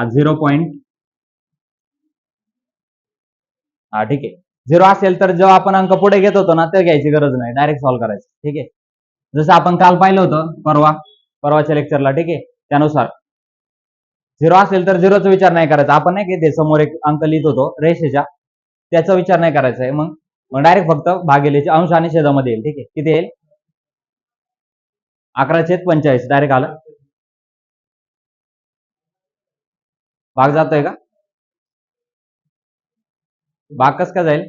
हा zero point हा ठीक आहे. झिरो असेल तर जेव्हा आपण अंक पुढे घेत होतो ना ते घ्यायची गरज नाही. डायरेक्ट सॉल्व्ह करायचं. ठीक आहे? जसं आपण काल पाहिलं होतं परवा परवाच्या लेक्चरला ठीक आहे? त्यानुसार. झिरो असेल तर झिरोचा विचार नाही करायचा. आपण नाही की ते समोर एक अंक लिहित होतो रेषेच्या. त्याचा विचार नाही करायचा आहे. मग? मग डायरेक्ट फक्त भागेलेचे अंश आणि छेदामध्ये येईल. ठीक आहे? किती येईल? अकरा पंचाळीस. डायरेक्ट आलं. भाग जातोय का? भाग कस का जाईल?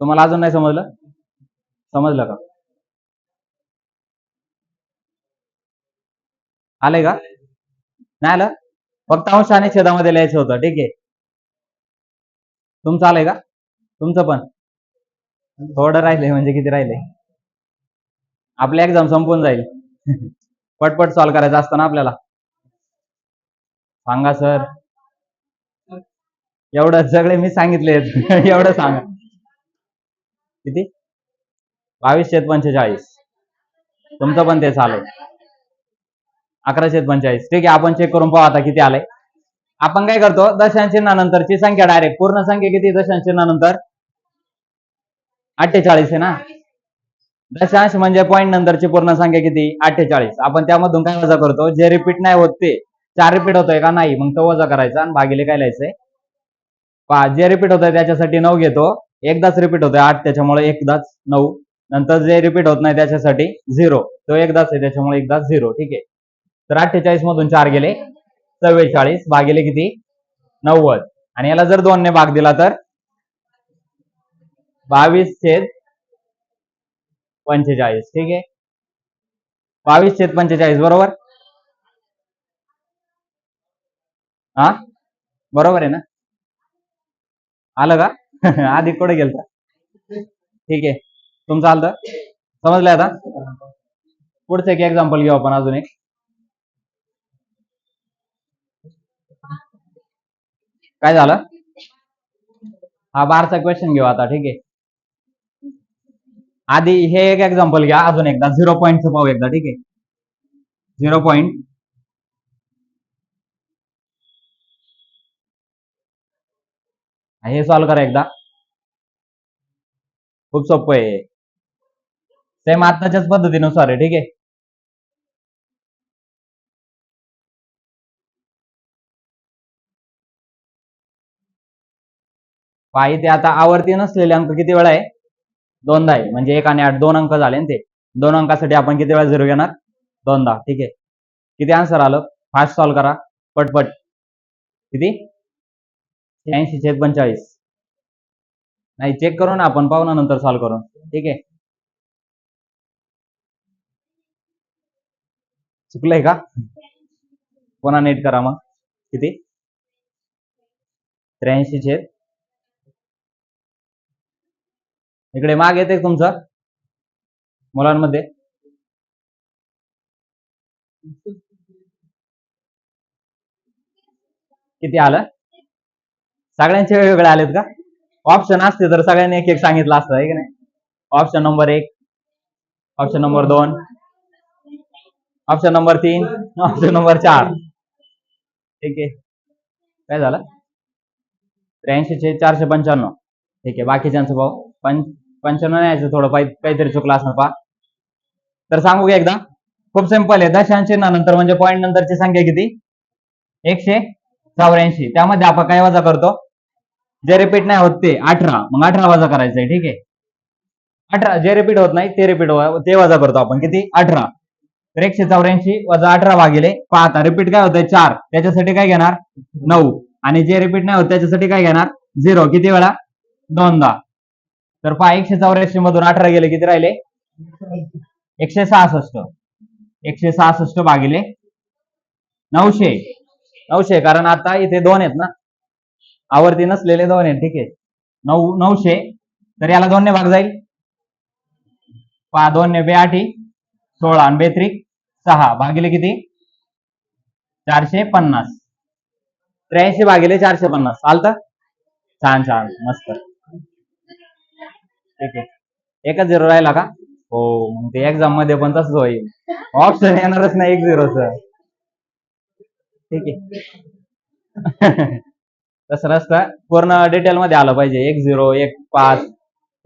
तुम्हाला अजून नाही समजलं? समजलं का? आले का? नाही आलं? फक्त अंश आणि छेदामध्ये लिहायचं होतं ठीक आहे. तुमचं आलंय का? तुमचं पण. थोडं राहिलंय म्हणजे किती राहिलंय? आपली एक्झाम संपून जाईल. पटपट सॉल्व्ह करायचं असतं ना आपल्याला. सांगा सर. एवढं सगळे मी सांगितले एवढं सांगा. किती? बावीसशे पंचेचाळीस. तुमचं पण ते चालू अकराशे पंचेचाळीस. ठीक आहे आपण चेक करून पाहू आता किती आलंय. आपण काय करतो दशांश चिन्हानंतरची संख्या डायरेक्ट पूर्ण संख्या किती? दशांश चिन्हानंतर अठ्ठेचाळीस आहे ना? दशांश म्हणजे पॉईंट नंतरची पूर्ण संख्या किती? अठ्ठेचाळीस. आपण त्यामधून काय वजा करतो? जे रिपीट नाही होत ते. चार रिपीट होतोय का? नाही. मग तो वजा करायचा आणि भागिले काय लिहायचंय? पहा जे रिपीट होतंय त्याच्यासाठी नऊ घेतो. एकदाच रिपीट होतोय आठ त्याच्यामुळे एकदाच नऊ. नंतर जे रिपीट होत नाही त्याच्यासाठी झिरो तो एकदाच आहे त्याच्यामुळे एकदाच झिरो ठीक आहे. तर अठ्ठेचाळीस मधून चार गेले. चव्वेचाळीस. भागिले किती? नव्वद. आणि याला जर दोनने भाग दिला तर? बावीस छेद पंचेचाळीस. ठीक आहे. बावीस छेद पंचेचाळीस बरोबर? हा? बरोबर आहे ना? आलं का? आधी कुठे गेलता? ठीक आहे. तुमचं आलं समजलंय आता? पुढचं एक एक्झाम्पल घेऊ आपण अजून एक. काय झालं? हा बारचा क्वेश्चन घेऊ आता ठीक आहे. आधी हे एक एक्झाम्पल घ्या अजून एकदा. झिरो पॉईंटचं पाहू एकदा ठीक आहे. झिरो पॉईंट हे सॉल्व्ह करा एकदा. खूप सोपं आहे सेम आताच्याच पद्धतीनुसार आहे ठीक आहे? पहा आता आवर्ती नसलेले अंक किती वेळा आहे? दोनदा आहे. म्हणजे एक आणि आठ दोन अंक झाले ना ते. दोन अंकासाठी आपण किती वेळा झिरो घेणार? दोनदा ठीक आहे? किती आन्सर आलं? फास्ट सॉल्व करा. पटपट. किती? ऐंशी छेद पंचेचाळीस नाही चेक करू ना आपण पाहू ना नंतर सॉल्व करून. ठीक आहे? चुकलंय का? पुन्हा नेट करा मग? किती? त्र्याऐंशी छेद. इकडे माग येते तुमचं? मुलांमध्ये? किती आलं? सगळ्यांचे वेगवेगळे आलेत का? ऑप्शन असते तर सगळ्यांनी एक एक सांगितलं असतं आहे की नाही? ऑप्शन नंबर एक ऑप्शन नंबर दोन ऑप्शन नंबर तीन ऑप्शन नंबर चार. ठीक आहे. काय झालं? त्र्याऐंशी चारशे पंच्याण्णव. ठीक आहे बाकीच्यांचं भाऊ. पं पंच्याण्णव नाही यायचं थोडं काहीतरी चुकलं असणार पा तर सांगू का एकदा? खूप सिंपल आहे. दशांश नंतर म्हणजे पॉईंट नंतरची संख्या किती? एकशे चौऱ्याऐंशी. त्यामध्ये आपण काय वजा करतो? जे रिपीट नाही होत ते अठरा. मग अठरा वजा करायचंय ठीक आहे? अठरा जे रिपीट होत नाही ते रिपीट हो, ते वजा करतो आपण. किती? अठरा. तर एकशे चौऱ्याऐंशी वजा अठरा भागिले पाहता रिपीट काय होतंय? चार. त्याच्यासाठी काय घेणार? नऊ. आणि जे रिपीट नाही होत त्याच्यासाठी काय घेणार? झिरो किती वेळा? दोनदा. तर पहा एकशे चौऱ्याऐंशी मधून अठरा गेले किती राहिले? एकशे सहासष्ट. एकशे सहासष्ट भागिले नऊशे. नऊशे कारण आता इथे दोन आहेत ना? आवर्ती नसलेले दोन आहेत ठीक आहे. नऊ नऊशे तर याला दोनने भाग जाईल. पहा दोनने बेआठी सोळा आणि बेत्रिक सहा. भागिले किती? चारशे पन्नास. त्र्याऐंशी भागिले चारशे पन्नास. चालतं? छान छान. मस्त. ठीक आहे. एकच झिरो राहिला का? हो मग ते एक्झाममध्ये पण तसंच होईल. ऑप्शन येणारच नाही एक झिरोच ठीक आहे. तसं नसतं. पूर्ण डिटेल मध्ये आलं पाहिजे. एक झिरो एक पाच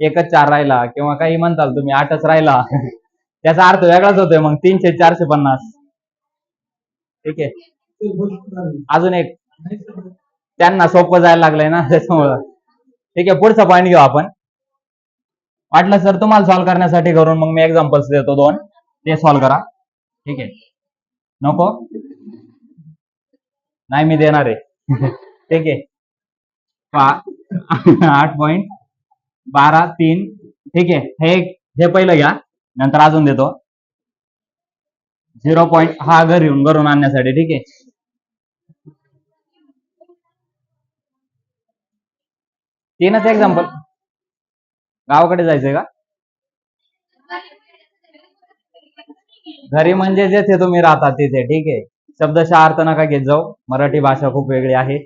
एकच चार राहिला किंवा काही म्हणताल तुम्ही आठच राहिला. त्याचा अर्थ वेगळाच होतोय मग. तीनशे चारशे पन्नास. ठीक आहे? अजून एक. त्यांना सोपं जायला लागलंय ना त्याच्यामुळं. ठीक आहे पुढचा पॉईंट घेऊ आपण. वाटलं सर तुम्हाला सॉल्व्ह करण्यासाठी करून मग मी एक्झाम्पल्स देतो दोन. ते सॉल्व्ह करा. ठीक आहे? नको? नाही मी देणार आहे. ठीक आहे? आठ पॉइंट बारा तीन. ठीक आहे. हे हे पहिलं घ्या. नंतर अजून देतो. झिरो पॉईंट हा घर येऊन घरून आणण्यासाठी. ठीक आहे. तीनच एक्झाम्पल गावाकडे जायचंय का? घरी म्हणजे जेथे तुम्ही राहता तिथे. ठीक आहे. शब्दशः अर्थ नका घेत जाऊ. मराठी भाषा खूप वेगळी आहे.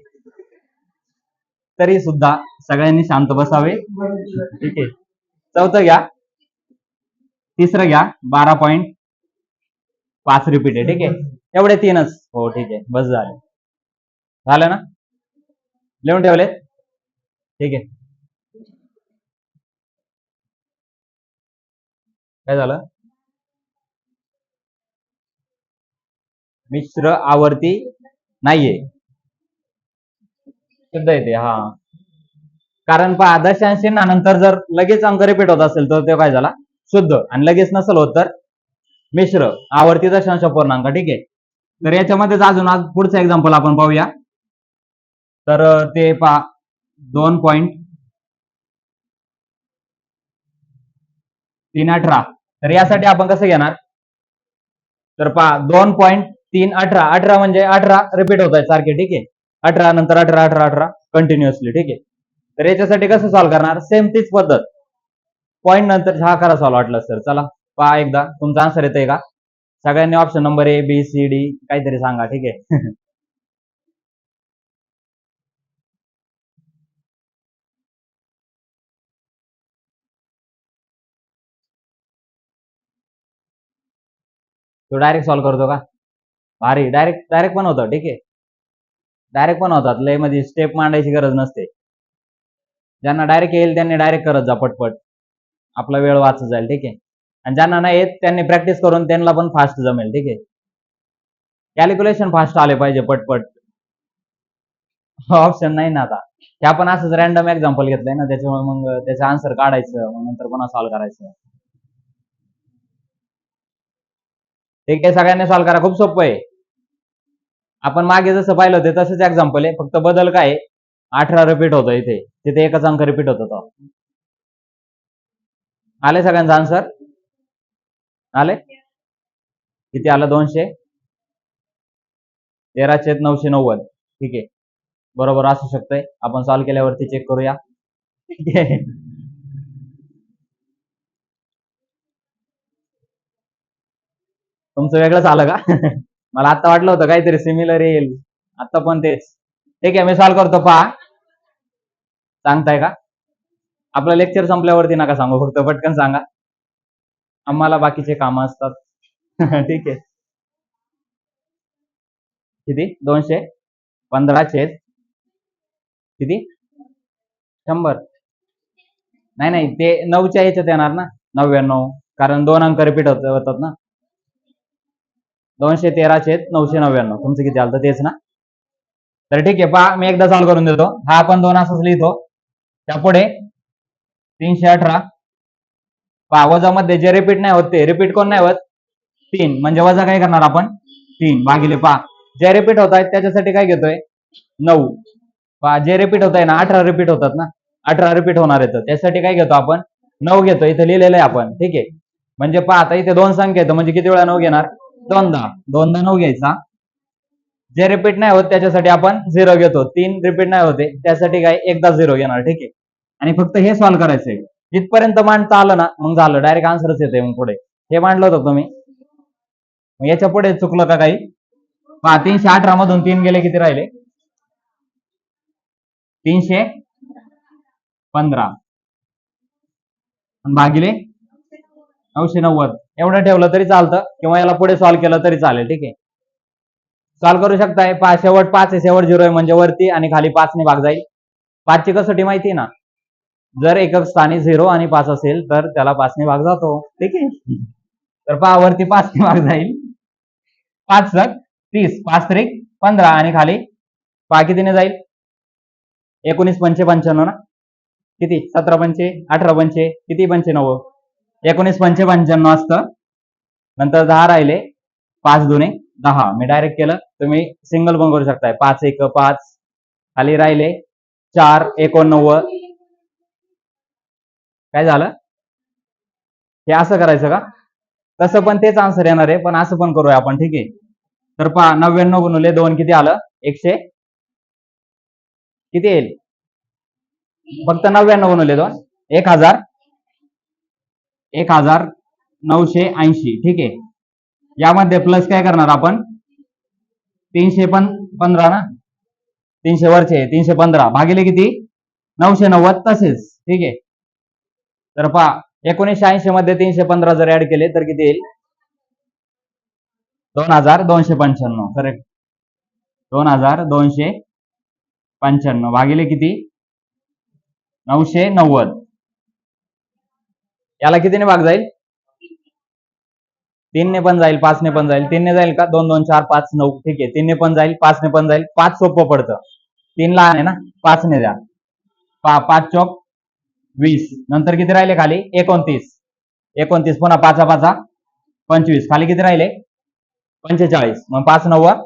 तरी सुद्धा सगळ्यांनी शांत बसावे. ठीक आहे. चौथं घ्या. तिसरं घ्या. बारा पॉईंट पाच रिपीट आहे ठीक आहे. एवढे तीनच. हो ठीक आहे. बस झाले. झालं ना? लिहून ठेवले ठीक आहे. काय झालं? मिश्र आवर्ती नाहीये. शुद्ध येते हा. कारण पहा दशांशी ना नंतर जर लगेच अंक रिपीट होत असेल तर ते काय झाला? शुद्ध. आणि लगेच नसेल होत तर मिश्र. आवर्ती दशांश पूर्णांक ठीक आहे. तर याच्यामध्येच अजून आज पुढचं एक्झाम्पल आपण पाहूया. तर ते पहा दोन पॉइंट तीन अठरा. तर यासाठी आपण कसं घेणार? तर पहा दोन पॉइंट तीन अठरा. अठरा म्हणजे अठरा रिपीट होत आहे सारखे ठीक आहे. अठरा नंतर अठरा अठरा अठरा कंटिन्युअसली ठीक आहे? तर याच्यासाठी कसं सॉल्व्ह करणार? सेम तीच पद्धत. पॉईंट नंतर हा करा सॉल्व्ह वाटलं सर चला पहा एकदा. तुमचा आन्सर येतोय का? सगळ्यांनी option number A B C D काहीतरी सांगा ठीक आहे? तो डायरेक्ट सॉल्व्ह करतो का? भारी. डायरेक्ट डायरेक्ट पण होतं ठीक आहे? डायरेक्ट पण होतात. लय म्हणजे मध्ये स्टेप मांडायची गरज नसते. ज्यांना डायरेक्ट येईल त्यांनी डायरेक्ट करत जा पटपट. आपला वेळ वाचत जाईल ठीक आहे? आणि ज्यांना नाही येत त्यांनी प्रॅक्टिस करून त्यांना पण फास्ट जमेल ठीक आहे? कॅल्क्युलेशन फास्ट आले पाहिजे पटपट. ऑप्शन नाही ना आता. हे आपण असंच रॅन्डम एक्झाम्पल घेतलंय ना त्याच्यामुळे मग त्याचं आन्सर काढायचं मग नंतर पुन्हा सॉल्व्ह करायचं. ठीक आहे सगळ्यांनी सॉल्व्ह करा. खूप सोपं आहे. आपण मागे जसं पाहिलं होतं तसंच एक्झाम्पल आहे. फक्त बदल काय अठरा रिपीट होतं इथे. तिथे एकच अंक रिपीट होत होता. आले सगळ्यांचा आन्सर आले? किती आलं? दोनशे? तेराशे नऊशे नव्वद. ठीक आहे. बरोबर असू शकतंय. आपण सॉल्व केल्यावरती चेक करूया. ठीक आहे. तुमचं वेगळंच आलं का? मला आता वाटलं होतं काहीतरी सिमिलर येईल. आता पण तेच. ठीक आहे मी सॉल्व्ह करतो. पहा. सांगताय का? आपलं लेक्चर संपल्यावरती नका सांगू फक्त पटकन सांगा. आम्हाला बाकीचे कामं असतात. ठीक आहे. किती? दोनशे? पंधरा किती? शंभर. नाही नाही ते नऊच्या याच्यात येणार ना. नव्याण्णव. कारण दोन अंक रिपीट होत होतात ना. दोनशे तेरा छेद नऊशे नव्याण्णव. तुमचं किती आलं तेच ना? तर ठीक आहे पहा मी एकदा चालू करून देतो. हा आपण दोन असंच लिहितो. त्यापुढे तीनशे अठरा. पहा वजामध्ये जे रिपीट नाही होत ते रिपीट कोण नाही होत? तीन. म्हणजे वजा काय करणार आपण? तीन. भागिले पहा. जे रिपीट होत आहेत त्याच्यासाठी काय घेतोय? नऊ. पहा जे रिपीट होत आहे ना अठरा रिपीट होतात ना? अठरा रिपीट होणार आहेत. त्यासाठी काय घेतो आपण? नऊ घेतो. इथे लिहिलेलं आहे आपण. ठीक आहे. म्हणजे पहा आता इथे दोन संख्या आहेत. म्हणजे किती वेळा नऊ घेणार? दोनदा. दोनदा नऊ घ्यायचा. जे रिपीट नाही होत त्याच्यासाठी आपण झिरो घेतो. तीन रिपीट नाही होते त्यासाठी काय? एकदा झिरो घेणार ठीक आहे? आणि फक्त हे सॉल्व्ह करायचंय. जिथपर्यंत मांडता आलं ना मग झालं. डायरेक्ट आन्सरच येते मग पुढे. हे मांडलं होतं तुम्ही? मग याच्यापुढे चुकलं का काही? पहा तीनशे अठरा मधून तीन गेले किती राहिले? तीनशे पंधरा. भागिले? नऊशे नव्वद. एवढं ठेवलं तरी चालतं. किंवा याला पुढे सॉल्व्ह केलं तरी चालेल. ठीक आहे? सॉल्व्ह करू शकताय. पाच शेवट पाच आहे. शेवट झिरो आहे म्हणजे वरती आणि खाली पाचने भाग जाईल. पाचची कसोटी माहिती आहे ना? जर एकक स्थानी झिरो आणि पाच असेल तर त्याला पाचने भाग जातो. ठीक आहे? तर पावरती पाचने भाग जाईल. पाच सक तीस पाच त्रिक पंधरा आणि खाली पहा कितीने जाईल. एकोणीस पंचे पंच्याण्णव ना? किती? सतरा पंचे अठरा पंचे किती पंचे नव्वद? एकोणीस पंचे पंच्याण्णव असतं. नंतर दहा राहिले. पाच दोने दहा. मी डायरेक्ट केलं. तुम्ही सिंगल पण करू शकताय. पाच एक पाच. खाली राहिले. चार एकोणनव्वद. काय झालं? हे असं करायचं का? तसं पण तेच आन्सर येणार आहे. पण असं पण करूया आपण. ठीक आहे? तर पहा नव्याण्णव गुणुले दोन किती आलं? एकशे किती येईल? फक्त नव्याण्णव गुणुले दोन. एक हजार. एक हजार नऊशे ऐंशी ठीक आहे? यामध्ये प्लस काय करणार आपण? तीनशे पण पंधरा ना? तीनशे वरचे तीनशे पंधरा. भागिले किती? नऊशे नव्वद तसेच ठीक आहे? तर पहा एकोणीसशे ऐंशी मध्ये तीनशे पंधरा जर ऍड केले तर किती येईल? दोन हजार दोनशे पंच्याण्णव करेक्ट दोन हजार दोनशे पंच्याण्णव. भागिले किती? नऊशे नव्वद. याला कितीने भाग जाईल? तीनने पण जाईल पाचने पण जाईल. तीनने जाईल का? दोन दोन चार पाच नऊ. ठीक आहे. तीनने पण जाईल पाचने पण जाईल. पाच सोपं पडतं. तीन लहान आहे ना? पाचने द्या. पा पाच चौक वीस. नंतर किती राहिले खाली? एकोणतीस. एकोणतीस. पुन्हा पाचा पाचा. पंचवीस. खाली किती राहिले? पंचेचाळीस. मग पाच नव्वद.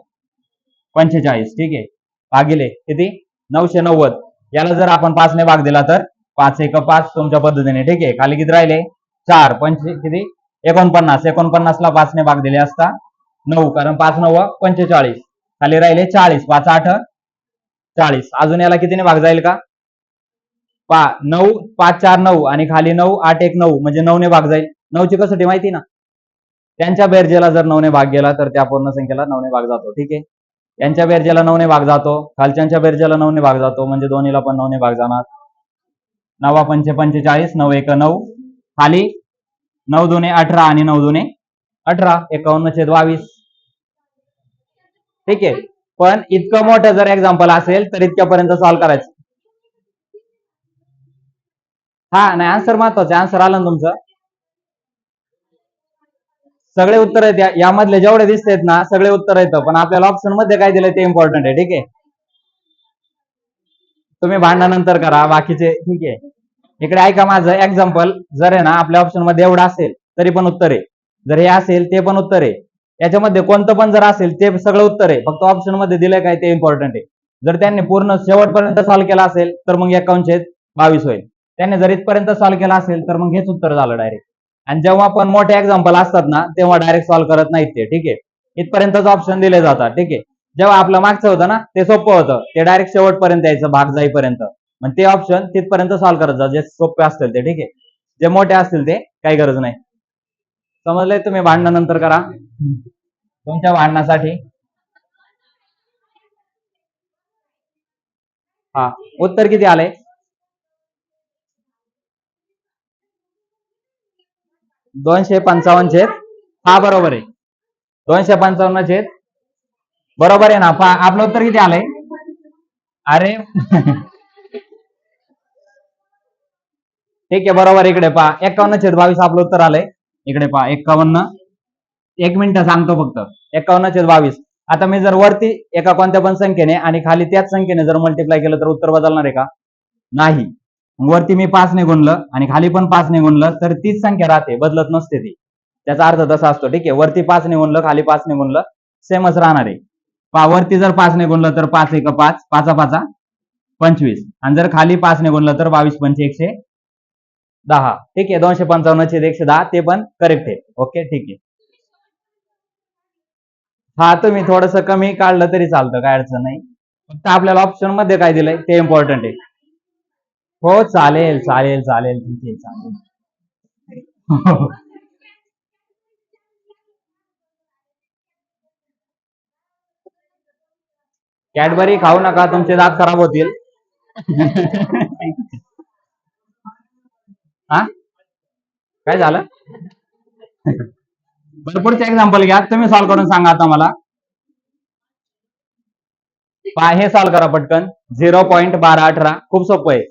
पंचेचाळीस. ठीक आहे. भागिले. किती? नऊशे नव्वद. याला जर आपण पाचने भाग दिला तर? पाच एक पाच तुमच्या पद्धतीने ठीक आहे? खाली किती राहिले? चार. पंच किती? एकोणपन्नास. एकोणपन्नासला पाचने भाग दिले असता नऊ कारण पाच नऊ पंचेचाळीस. खाली राहिले चाळीस. पाच आठ चाळीस. अजून याला कितीने भाग जाईल का? पा नऊ पाच चार नऊ. आणि खाली नऊ आठ एक नऊ. म्हणजे नऊने भाग जाईल. नऊची कसोटी माहिती ना? त्यांच्या बेरजेला जर नऊने भाग गेला तर त्या पूर्ण संख्येला नऊने भाग जातो. ठीक आहे? यांच्या बेरजेला नऊने भाग जातो. खालच्यांच्या बेरजेला नऊने भाग जातो. म्हणजे दोन्हीला पण नऊने भाग जाणार. नवा पंचे पंचेचाळीस नऊ एक नऊ. खाली नऊ दुने अठरा आणि नऊ दुने अठरा. एकावन्न छेद बावीस. ठीक आहे. पण इतकं मोठं जर एक्झाम्पल असेल तर इतक्यापर्यंत सॉल्व्ह करायचं. हा नाही आन्सर महत्वाचं आन्सर आलं ना तुमचं? सगळे उत्तर आहेत. या- यामधले जेवढे दिसतेत ना सगळे उत्तर येतं पण आपल्याला ऑप्शनमध्ये काय दिलं ते इम्पॉर्टंट आहे. ठीक आहे. तुम्ही भांडणानंतर करा बाकीचे ठीक आहे. इकडे ऐका माझं एक्झाम्पल जर आहे ना आपल्या ऑप्शनमध्ये एवढं असेल तरी पण उत्तर आहे. जर हे असेल ते पण उत्तर आहे. याच्यामध्ये कोणतं पण जर असेल ते सगळं उत्तर आहे. फक्त ऑप्शनमध्ये दिलंय काय ते इम्पॉर्टंट आहे. जर त्यांनी पूर्ण शेवटपर्यंत सॉल्व्ह केला असेल तर मग एकावन्नशे बावीस होईल. त्यांनी जर इथपर्यंत सॉल्व्ह केला असेल तर मग हेच उत्तर झालं डायरेक्ट आणि जेव्हा पण मोठे एक्झाम्पल असतात ना तेव्हा डायरेक्ट सॉल्व्ह करत नाहीत ते ठीक आहे. इथपर्यंतच ऑप्शन दिले जातात ठीक आहे. जेव्हा आपलं मागचं होतं ना ते सोपं होतं. ते डायरेक्ट शेवटपर्यंत यायचं भाग जाईपर्यंत. मग ते ऑप्शन तिथपर्यंत सॉल्व्ह करत जा जे सोपे असतील ते ठीक आहे? जे मोठे असतील ते काही गरज नाही. समजलंय तुम्ही? भांडणानंतर करा. तुमच्या भांडणासाठी. हा. उत्तर किती आलंय? दोनशे पंचावन्न छेद. हा बरोबर आहे. दोनशे पंचावन्न छेद. बरोबर आहे ना? पहा आपलं उत्तर किती आलंय? अरे. ठीक आहे बरोबर इकडे पहा. एकावन्न छेद बावीस आपलं उत्तर आलंय. इकडे पहा एकावन्न. एक मिनिट सांगतो फक्त. एकावन्न छेद बावीस. आता मी जर वरती एका कोणत्या पण संख्येने आणि खाली त्याच संख्येने जर मल्टिप्लाय केलं तर उत्तर बदलणार आहे का? नाही. वरती मी पाच ने गुणलं आणि खाली पण पाच ने गुणलं तर तीच संख्या राहते बदलत नसते ती. त्याचा अर्थ तसा असतो ठीक आहे? वरती पाच ने गुणलं खाली पाच ने गुणलं सेमच राहणार आहे. वरती जर पाच ने गुणलं तर पाच एक पाच पाचा पाचा पंचवीस. आणि जर खाली पाच ने गुणलं तर बावीस पंच एकशे दहा. ठीक आहे दोनशे पंचावन्न छेद एकशे दहा ते पण करेक्ट आहे. ओके ठीक आहे. हा तुम्ही थोडस कमी काढलं तरी चालतं काय अडचण नाही. फक्त आपल्याला ऑप्शनमध्ये काय दिलंय ते इम्पॉर्टंट आहे. हो चालेल चालेल चालेल ठीक आहे चालेल. कॅडबरी खाऊ नका तुमचे दात खराब होतील. हा? काय झालं? भरपूरचे एक्झाम्पल घ्या. तुम्ही सॉल्व्ह करून सांगा आता मला. पहा हे सॉल्व करा पटकन. झिरो पॉईंट बारा अठरा. खूप सोपं आहे.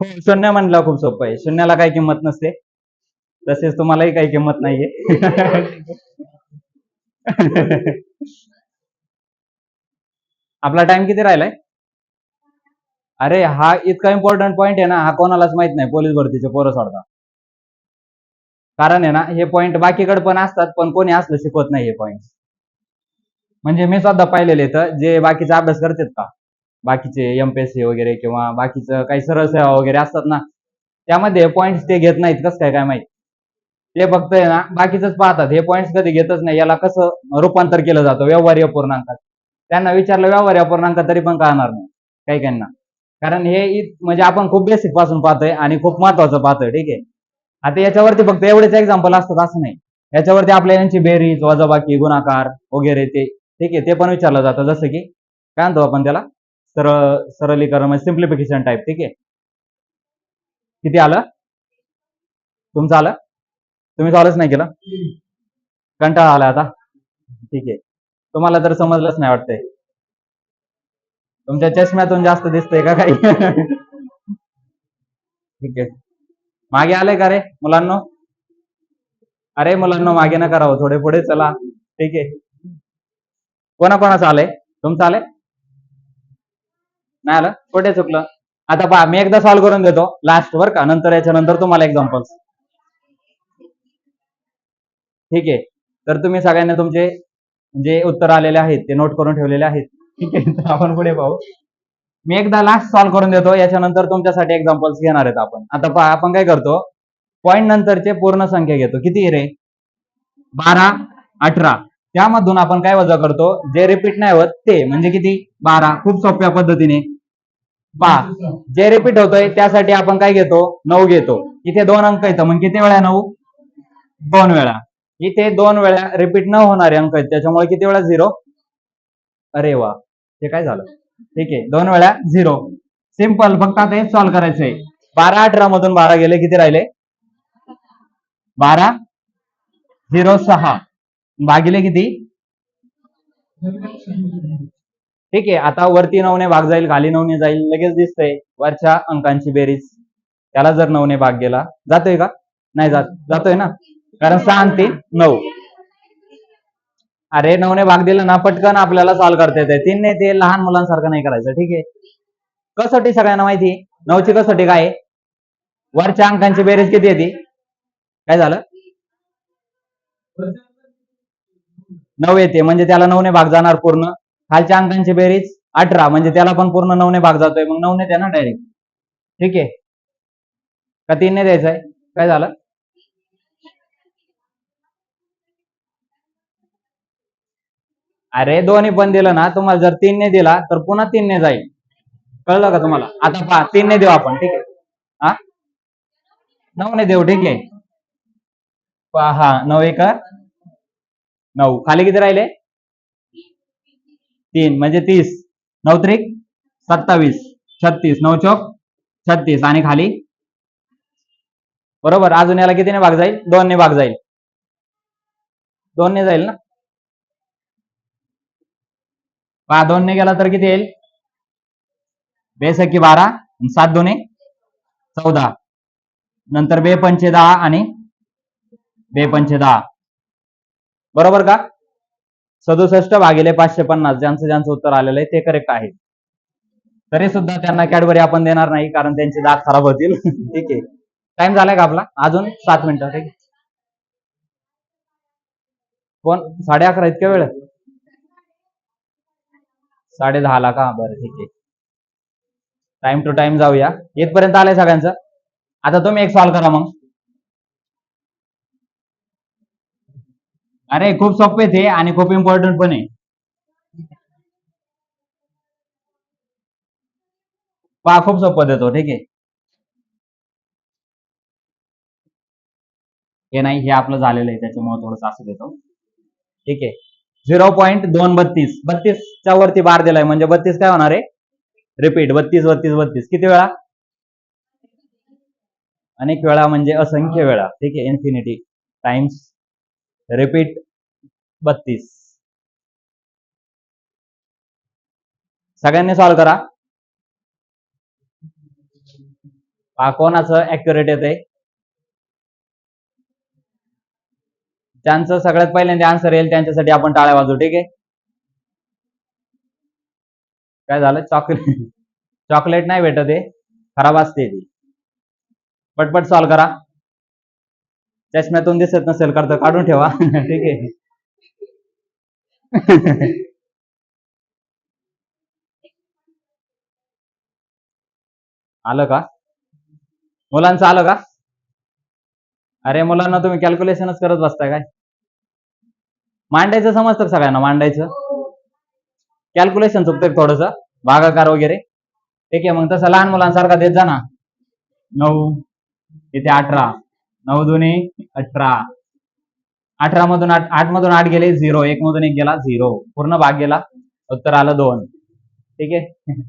हो, शून्य म्हणलं खूप सोपं आहे. शून्याला काही किंमत नसते. तसेच तुम्हालाही काही किंमत नाहीये. आपला टाइम किती राहिलाय? अरे हा इतका इम्पॉर्टंट पॉइंट आहे ना हा कोणालाच माहीत नाही पोलीस भरतीचे पोरं सोडता कारण आहे ना हे पॉइंट बाकीकडे पण असतात पण कोणी असलं शिकवत नाही हे पॉइंट म्हणजे मी सुद्धा पाहिलेले तर जे बाकीचे अभ्यास करतात का? बाकीचे एमपीएससी वगैरे किंवा बाकीचं काही सरळ सेवा वगैरे असतात ना त्यामध्ये पॉईंट्स ते घेत नाहीत कसं काय काय माहीत? ते फक्त आहे ना बाकीचंच पाहतात. हे पॉईंट्स कधी घेतच नाही याला कसं रूपांतर केलं जातं व्यवहार्य पूर्णांकात. त्यांना विचारलं व्यवहार्य पूर्णांक तरी पण कळणार नाही. काही काहींना. कारण हे म्हणजे आपण खूप बेसिकपासून पाहतोय आणि खूप महत्वाचं पाहतोय ठीक आहे? आता याच्यावरती फक्त एवढेच एक्झाम्पल असतात असं नाही. याच्यावरती आपल्या यांची बेरीज वजाबाकी गुणाकार वगैरे ते ठीक आहे ते पण विचारलं जातं. जसं की काय म्हणतो आपण त्याला? सरळ सरलीकरण म्हणजे सिम्प्लिफिकेशन टाईप ठीक आहे? किती आलं? तुमचं आलं? तुम्ही सॉल्वच नाही केलं? कंटाळा आला आता. ठीक आहे. तुम्हाला तर समजलंच नाही वाटतंय. तुमच्या चष्म्यातून जास्त दिसतंय का काही? ठीक आहे. मागे आले का रे मुलांनो? अरे मुलांनो मागे ना करावं थोडे पुढे चला. ठीक आहे. कोणा कोणाचं आलंय? तुमचं आलंय? नाही आलं? कुठे चुकलं? आता पहा मी एकदा सॉल्व्ह करून देतो लास्ट वर का? नंतर याच्यानंतर तुम्हाला एक्झाम्पल्स ठीक आहे. तर तुम्ही सगळ्यांना तुमचे जे उत्तर आलेले आहेत ते नोट करून ठेवलेले आहेत. ठीक आहे तर आपण पुढे पाहू. मी एकदा लास्ट सॉल्व्ह करून देतो याच्यानंतर तुमच्यासाठी एक्झाम्पल्स घेणार आहेत आपण. आता पहा आपण काय करतो? पॉईंट नंतरचे पूर्ण संख्या घेतो. किती रे? बारा अठरा. त्यामधून आपण काय वजा करतो? जे रिपीट नाही होत ते. म्हणजे किती? बारा. खूप सोप्या पद्धतीने. पहा जे रिपीट होतोय त्यासाठी आपण काय घेतो? नऊ घेतो. इथे दोन अंक येतं मग किती वेळा नऊ? दोन वेळा. इथे दोन वेळा रिपीट न होणारे अंक आहेत. त्याच्यामुळे किती वेळा? झिरो अरे वा. हे काय झालं? ठीक आहे. दोन वेळा झिरो सिंपल फक्त आता हे सॉल्व्ह करायचं आहे बारा अठरा मधून बारा गेले किती राहिले? बारा. झिरो सहा. भागिले किती? ठीक आहे. आता वरती नवने भाग जाईल खाली नवने जाईल. लगेच दिसतंय. वरच्या अंकांची बेरीज. त्याला जर नऊने भाग गेला जातोय का? नाही जात. जातोय ना? कारण सहा तीन नऊ. अरे नऊने भाग दिला ना पटकन आपल्याला सॉल्व्ह करता येते तीनने ते लहान मुलांसारखं नाही करायचं ठीक आहे? कसोटी सगळ्यांना माहिती आहे. नऊची कसोटी काय आहे? वरच्या अंकांची बेरीज किती येते? काय झालं? नऊ येते म्हणजे त्याला नऊने भाग जाणार पूर्ण. खालच्या अंकांची बेरीज अठरा म्हणजे त्याला पण पूर्ण नऊने भाग जातोय. मग नऊने द्या ना डायरेक्ट ठीक आहे? का तीनने द्यायचं आहे काय झालं? अरे दोन्ही पण दिलं ना तुम्हाला जर तीनने दिला तर पुन्हा तीनने जाईल. कळलं का तुम्हाला? आता पहा तीनने देऊ आपण ठीक आहे? हा? नऊने देऊ ठीक आहे? पहा हा नऊ एक नऊ. खाली किती राहिले? तीन म्हणजे तीस. नऊ त्रिक? सत्तावीस. छत्तीस. नऊ चौक? छत्तीस. आणि खाली? बरोबर. अजून याला कितीने भाग जाईल? दोनने भाग जाईल. दोनने जाईल ना? पहा दोनने गेला तर किती येईल? बेसकी बारा सात दोन्ही? चौदा. नंतर बे पंचे दहा आणि बे पंचे दहा. बरोबर का? सदुसष्ट भागिले पाचशे पन्नास ज्यांचं ज्यांचं उत्तर आलेलं आहे ते करेक्ट आहे. तरी सुद्धा त्यांना कॅडबरी आपण देणार नाही कारण त्यांचे दात खराब होतील. ठीक आहे. टाइम झालाय का आपला? अजून सात मिनिटं ठीक कोण? साडे अकरा इतक्या वेळ साडे दहाला का बरं ठीक आहे. टाइम टू टाइम जाऊया. इथपर्यंत आलंय सगळ्यांचं? आता तुम्ही एक सॉल्व करा मग. अरे खूप सोपे ते आणि खूप इम्पॉर्टंट पण आहे. पहा खूप सोपं देतो ठीक आहे. हे नाही हे आपलं झालेलं आहे त्याच्यामुळे थोडंसं असं देतो ठीक आहे. झिरो पॉईंट दोन बत्तीस. बत्तीसच्या वरती बार दिलाय म्हणजे बत्तीस काय होणार आहे? रिपीट बत्तीस बत्तीस बत्तीस. किती वेळा? अनेक वेळा म्हणजे असंख्य वेळा. ठीक आहे? इन्फिनिटी टाइम्स रिपीट बत्तीस. सगळ्यांनी सॉल्व्ह करा. कोणाचं ऍक्युरेट येते त्यांचं सगळ्यात पहिल्यांदा आन्सर येईल त्यांच्यासाठी आपण टाळ्या वाजू ठीक आहे? काय झालं? चॉकलेट चॉकलेट नाही भेटत आहे खराब असते ती. पटपट सॉल्व करा. चष्म्यातून दिसत नसेल करतो काढून ठेवा. ठीक आहे. आलं का? मुलांचं आलं का? अरे मुलांना तुम्ही कॅल्क्युलेशनच करत बसताय काय? मांडायचं समजतं सगळ्यांना? मांडायचं. कॅल्क्युलेशन चुकतंय थोडस. भागाकार वगैरे. ठीक आहे मग तसं लहान मुलांसारखा देत जा ना. नऊ इथे अठरा. नऊ दुने अठरा. अठरा मधून आठ आठ मधून आठ गेले झिरो. एक मधून एक गेला झिरो. पूर्ण भाग गेला. उत्तर आलं दोन. ठीक आहे?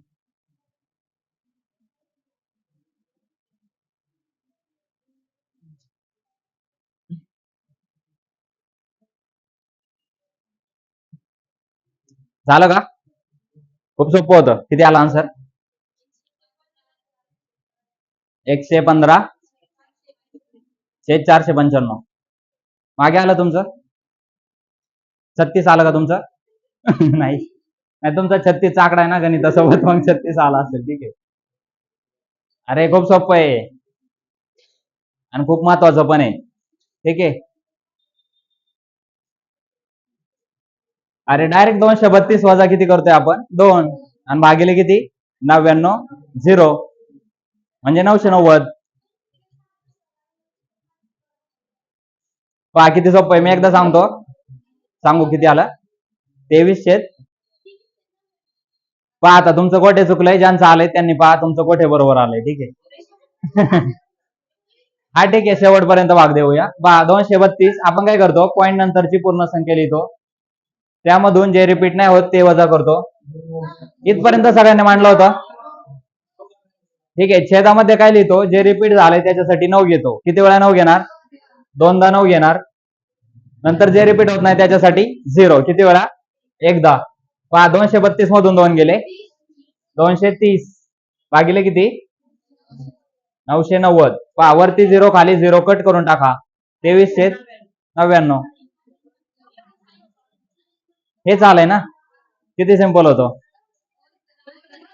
झालं का? खूप सोपं होतं. किती आला आन्सर एकशे पंधरा. शे चारशे पंच्याण्णव. मागे आलं तुमचं? छत्तीस आलं का तुमचं? नाही. नाही तुमचा छत्तीसचा आकडा आहे ना गणितासोबत मग छत्तीस आला असेल. ठीक आहे. अरे खूप सोपं आहे. आणि खूप महत्वाचं पण आहे. ठीक आहे. अरे डायरेक्ट दोनशे बत्तीस वजा किती करतोय आपण? दोन. आणि भागिले किती? नव्याण्णव. झिरो. म्हणजे नऊशे नव्वद. पहा किती सोपं आहे. मी एकदा सांगतो. सांगू किती आलं? तेवीसशे पहा आता तुमचं कोठे चुकलंय? ज्यांचं आलंय त्यांनी पहा तुमचं कोठे बरोबर आलंय? ठीक आहे. हा ठीक आहे. शेवटपर्यंत भाग देऊया. पहा दोनशे बत्तीस. आपण काय करतो? पॉईंट नंतरची पूर्ण संख्या लिहितो. त्यामधून जे रिपीट नाही होत ते वजा करतो. इथपर्यंत सगळ्यांनी मांडलं होतं. ठीक आहे छेदामध्ये काय लिहितो? जे रिपीट झालंय त्याच्यासाठी नऊ घेतो. किती वेळा नऊ घेणार? दोनदा नऊ घेणार. नंतर जे रिपीट होत नाही त्याच्यासाठी झिरो किती वेळा? एकदा. पहा दोनशे बत्तीस मधून दोन गेले. दोनशे तीस. भागिले किती? नऊशे नव्वद. पहा वरती झिरो खाली झिरो कट करून टाका. तेवीसशे नव्याण्णव. हेच आलंय ना? किती सिंपल होतो?